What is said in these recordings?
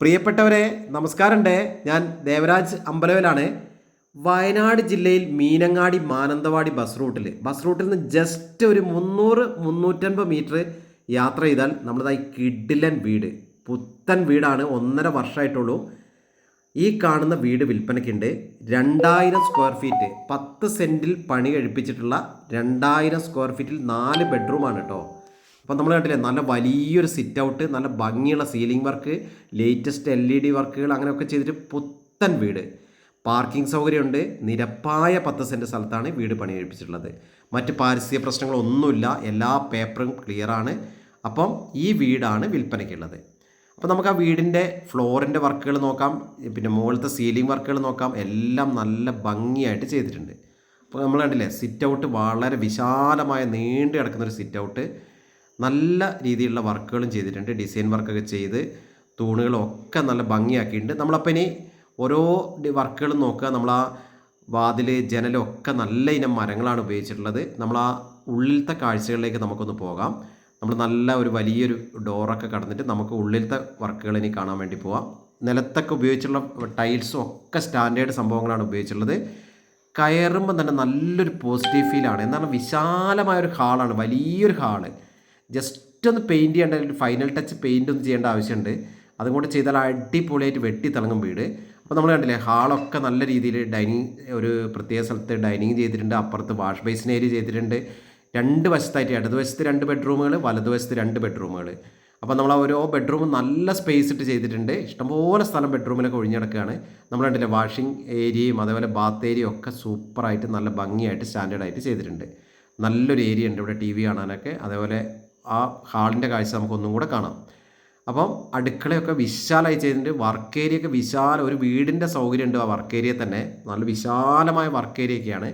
പ്രിയപ്പെട്ടവരെ നമസ്കാരമുണ്ട്. ഞാൻ ദേവരാജ് അമ്പലവലാണ് വയനാട് ജില്ലയിൽ മീനങ്ങാടി മാനന്തവാടി ബസ് റൂട്ടിൽ. ബസ് റൂട്ടിൽ നിന്ന് ജസ്റ്റ് ഒരു മുന്നൂറ് മുന്നൂറ്റൻപത് മീറ്റർ യാത്ര ചെയ്താൽ നമ്മളതായി കിഡിലൻ വീട് പുത്തൻ വീടാണ് ഒന്നര വർഷമായിട്ടുള്ളൂ. ഈ കാണുന്ന വീട് വിൽപ്പനയ്ക്കുണ്ട് രണ്ടായിരം സ്ക്വയർ ഫീറ്റ് പത്ത് സെന്റിൽ പണി കഴിപ്പിച്ചിട്ടുള്ള രണ്ടായിരം സ്ക്വയർ ഫീറ്റിൽ നാല് ബെഡ്റൂമാണ് കേട്ടോ. അപ്പോൾ നമ്മൾ കണ്ടില്ലേ നല്ല വലിയൊരു സിറ്റ് ഔട്ട് നല്ല ഭംഗിയുള്ള ceiling work latest L E D വർക്കുകൾ അങ്ങനെയൊക്കെ ചെയ്തിട്ട് പുത്തൻ വീട്. പാർക്കിംഗ് സൗകര്യമുണ്ട്. നിരപ്പായ പത്ത് സെന്റ് സ്ഥലത്താണ് വീട് പണി കഴിപ്പിച്ചിട്ടുള്ളത് മറ്റ് പാരിസ്ഥിതിക പ്രശ്നങ്ങളൊന്നുമില്ല. എല്ലാ പേപ്പറും ക്ലിയറാണ് അപ്പം ഈ വീടാണ് വിൽപ്പനയ്ക്കുള്ളത് അപ്പോൾ നമുക്ക് ആ വീടിന്റെ ഫ്ലോറിന്റെ വർക്കുകൾ നോക്കാം. പിന്നെ മുകളിലത്തെ സീലിംഗ് വർക്കുകൾ നോക്കാം. എല്ലാം നല്ല ഭംഗിയായിട്ട് ചെയ്തിട്ടുണ്ട്. അപ്പോൾ നമ്മൾ കണ്ടില്ലേ സിറ്റ് ഔട്ട് വളരെ വിശാലമായ നീണ്ടു കിടക്കുന്നൊരു സിറ്റ് ഔട്ട് നല്ല രീതിയിലുള്ള വർക്കുകളും ചെയ്തിട്ടുണ്ട്. ഡിസൈൻ വർക്കൊക്കെ ചെയ്ത് തൂണുകളൊക്കെ നല്ല ഭംഗിയാക്കിയിട്ടുണ്ട്. നമ്മളപ്പം ഇനി ഓരോ വർക്കുകളും നോക്കുക. നമ്മൾ ആ വാതിൽ ജനലൊക്കെ നല്ല ഇനം മരങ്ങളാണ് ഉപയോഗിച്ചിട്ടുള്ളത്. നമ്മൾ ആ ഉള്ളിലത്തെ കാഴ്ചകളിലേക്ക് നമുക്കൊന്ന് പോകാം. നമ്മൾ നല്ല ഒരു വലിയൊരു ഡോറൊക്കെ കടന്നിട്ട് നമുക്ക് ഉള്ളിലത്തെ വർക്കുകൾ ഇനി കാണാൻ വേണ്ടി പോവാം. നിലത്തൊക്കെ ഉപയോഗിച്ചുള്ള ടൈൽസും ഒക്കെ സ്റ്റാൻഡേർഡ് സംഭവങ്ങളാണ് ഉപയോഗിച്ചിട്ടുള്ളത്. കയറുമ്പോൾ തന്നെ നല്ലൊരു പോസിറ്റീവ് ഫീലാണ്. എന്നാൽ വിശാലമായ ഒരു ഹാളാണ്. വലിയൊരു ഹാൾ. ജസ്റ്റ് ഒന്ന് പെയിന്റ് ചെയ്യേണ്ട ഒരു ഫൈനൽ ടച്ച് പെയിന്റ് ഒന്ന് ചെയ്യേണ്ട ആവശ്യമുണ്ട്. അതും കൂടെ ചെയ്താൽ അടിപൊളിയായിട്ട് വെട്ടി തിളങ്ങും വീട്. അപ്പോൾ നമ്മൾ കണ്ടില്ലേ ഹാളൊക്കെ നല്ല രീതിയിൽ ഡൈനിങ് ഒരു പ്രത്യേക സ്ഥലത്ത് ഡൈനിങ് ചെയ്തിട്ടുണ്ട് അപ്പുറത്ത് വാഷ് ബേസിൻ ഏരിയ ചെയ്തിട്ടുണ്ട്. രണ്ട് വശത്തായിട്ട് ഇടതുവശത്ത് രണ്ട് ബെഡ്റൂമുകൾ വലതുവശത്ത് രണ്ട് ബെഡ്റൂമുകൾ അപ്പോൾ നമ്മൾ ഓരോ ബെഡ്റൂം നല്ല സ്പേസ് ഇട്ട് ചെയ്തിട്ടുണ്ട്. ഇഷ്ടംപോലെ സ്ഥലം ബെഡ്റൂമിലൊക്കെ ഒഴിഞ്ഞിടക്കുകയാണ് നമ്മൾ കണ്ടില്ലേ വാഷിംഗ് ഏരിയയും അതേപോലെ ബാത്ത് ഏരിയയും ഒക്കെ സൂപ്പറായിട്ട് നല്ല ഭംഗിയായിട്ട് സ്റ്റാൻഡേർഡായിട്ട് ചെയ്തിട്ടുണ്ട്. നല്ലൊരു ഏരിയ ഉണ്ട് ഇവിടെ ടി വി കാണാനൊക്കെ. അതേപോലെ ആ ഹാളിന്റെ കാഴ്ച നമുക്കൊന്നും കൂടെ കാണാം. അപ്പം അടുക്കളയൊക്കെ വിശാലമായി ചെയ്തിട്ടുണ്ട്. വർക്ക് ഏരിയ ഒക്കെ വിശാല ഒരു വീടിന്റെ സൗകര്യം ഉണ്ട് ആ വർക്ക് ഏരിയ തന്നെ. നല്ല വിശാലമായ വർക്ക് ഏരിയയൊക്കെയാണ്.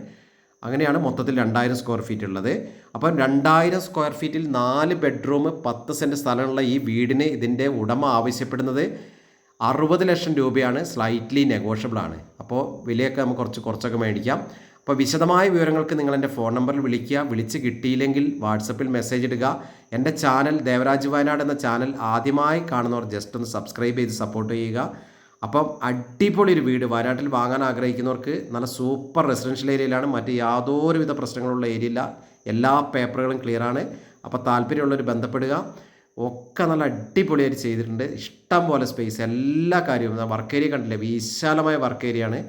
അങ്ങനെയാണ് മൊത്തത്തിൽ രണ്ടായിരം സ്ക്വയർ ഫീറ്റ് ഉള്ളത്. അപ്പം രണ്ടായിരം സ്ക്വയർ ഫീറ്റിൽ നാല് ബെഡ്റൂം പത്ത് സെന്റ് സ്ഥലമുള്ള ഈ വീടിന് ഇതിന്റെ ഉടമ ആവശ്യപ്പെടുന്നത് അറുപത് ലക്ഷം രൂപയാണ്. സ്ലൈറ്റ്ലി നെഗോഷ്യബിൾ ആണ് അപ്പോൾ വിലയൊക്കെ നമുക്ക് കുറച്ച് കുറച്ചൊക്കെ മേടിക്കാം. അപ്പോൾ വിശദമായ വിവരങ്ങൾക്ക് നിങ്ങൾ എന്റെ ഫോൺ നമ്പറിൽ വിളിക്കുക. വിളിച്ച് കിട്ടിയില്ലെങ്കിൽ വാട്സപ്പിൽ മെസ്സേജ് ഇടുക. എന്റെ ചാനൽ ദേവരാജ് വയനാട് എന്ന ചാനൽ ആദ്യമായി കാണുന്നവർ ജസ്റ്റ് ഒന്ന് സബ്സ്ക്രൈബ് ചെയ്ത് സപ്പോർട്ട് ചെയ്യുക. അപ്പം അടിപൊളി ഒരു വീട് വയനാട്ടിൽ വാങ്ങാൻ ആഗ്രഹിക്കുന്നവർക്ക് നല്ല സൂപ്പർ റെസിഡൻഷ്യൽ ഏരിയയിലാണ് മറ്റ് യാതൊരുവിധ പ്രശ്നങ്ങളുള്ള ഏരിയ ഇല്ല. എല്ലാ പേപ്പറുകളും ക്ലിയറാണ് അപ്പോൾ താല്പര്യമുള്ളവർ ബന്ധപ്പെടുക. ഒക്കെ നല്ല അടിപൊളിയായിട്ട് ചെയ്തിട്ടുണ്ട്. ഇഷ്ടം പോലെ സ്പേസ് എല്ലാ കാര്യവും. വർക്ക് ഏരിയ കണ്ടില്ലേ? വിശാലമായ വർക്ക് ഏരിയയാണ്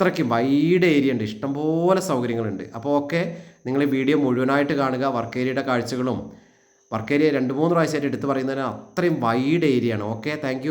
അത്രയ്ക്ക് വൈഡ് ഏരിയ ഉണ്ട്. ഇഷ്ടംപോലെ സൗകര്യങ്ങളുണ്ട്. അപ്പോൾ ഓക്കെ നിങ്ങൾ ഈ വീഡിയോ മുഴുവനായിട്ട് കാണുക. വർക്ക് ഏരിയയുടെ കാഴ്ചകളും. വർക്ക് ഏരിയ രണ്ട് മൂന്ന് പ്രാവശ്യമായിട്ട് എടുത്തു പറയുന്നതിന് അത്രയും വൈഡ് ഏരിയ ആണ്. Okay thank